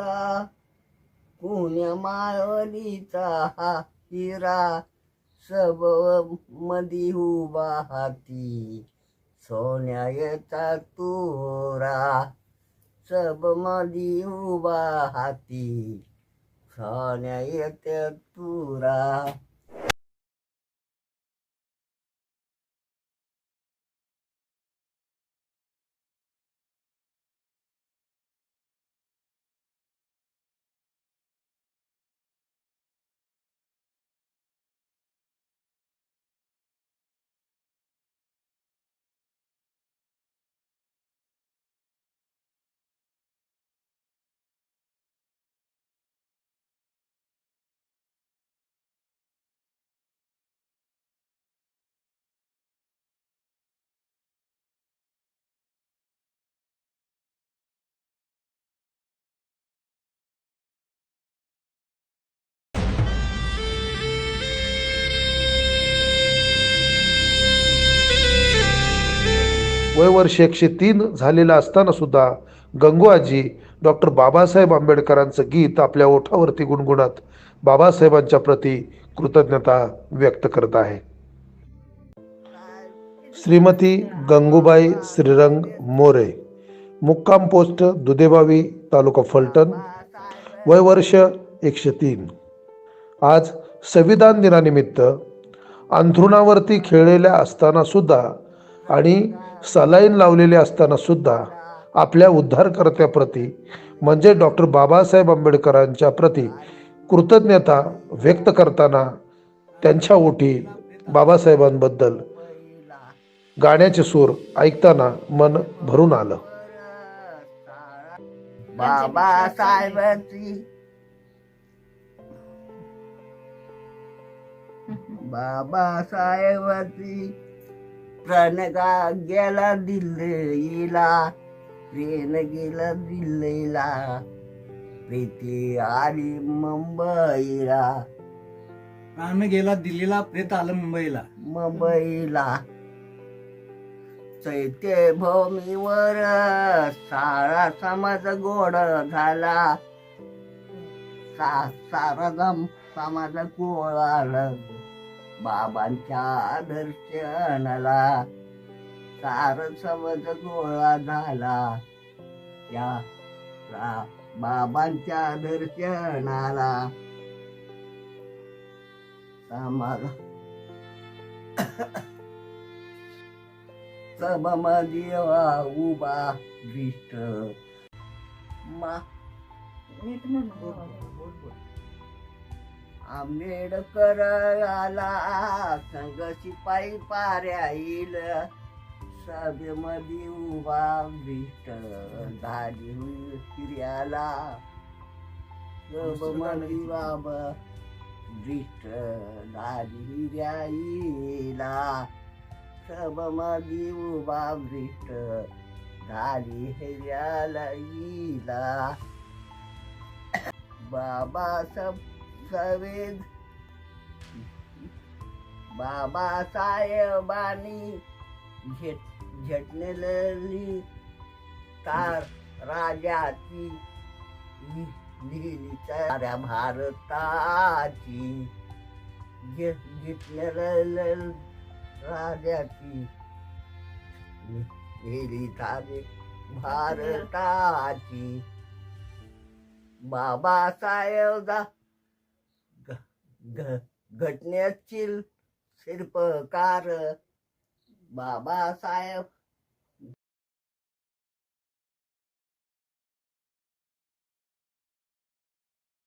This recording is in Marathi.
का पुण्य माळवलीचा हा हिरा. सब मधी उभा हाती सोन्याचा तुरा. सब मधी उभा हाती सोन्याचा तुरा. वय वर्ष एकशे तीन झालेलं असताना सुद्धा गंगुआजी डॉक्टर बाबासाहेब आंबेडकरांचं गीत आपल्या ओठावरती गुणगुणत बाबासाहेबांच्या प्रती कृतज्ञता व्यक्त करत आहे. श्रीमती गंगूबाई श्रीरंग मोरे मुक्काम पोस्ट दुधेबावी तालुका फलटण वय वर्ष एकशे तीन. आज संविधान दिनानिमित्त अंथरुणावरती खेळलेल्या असताना सुद्धा आणि सलाईन लावलेले असताना सुद्धा आपल्या उद्धारकर्त्याप्रती म्हणजे डॉक्टर बाबासाहेब आंबेडकरांच्या प्रती कृतज्ञता व्यक्त करताना त्यांच्या ओठी बाबासाहेबांबद्दल गाण्याचे सूर ऐकताना मन भरून आलं. बाबासाहेबांची बाबासाहेबांची प्रणगा गेला दिल्लीला ट्रेन गेला दिल्लीला प्रीती आली मुंबईला. प्राण गेला दिल्लीला प्रेत आलं मुंबईला. मुंबईला. चैत्य भूमीवर सारा समाज गोड झाला. सा सारा समाज गोळाला बाबांच्या दर्शनाला सार समज गोळा झाला. या बाबांच्या दर्शनाला समाज सबमदेवा उभा दृष्ट मा आंबेडकर आला संघ शिपाई पाऱ्या येईल सभेमध्ये उभा दृष्ट झाली फिर्याला बाबा दृष्ट झाली हिर्याईला सबमधी उभा दृष्ट झाली हिर्याला येईला बाबा सब सवेद बाबासाहेबांनी झेट झेटलेली तार राजाची लिहिली साऱ्या भारताची. झे- राजाची लिहिली सारे भारताची. बाबासाहेब घ- घटनेची शिल्पकार बाबासाहेब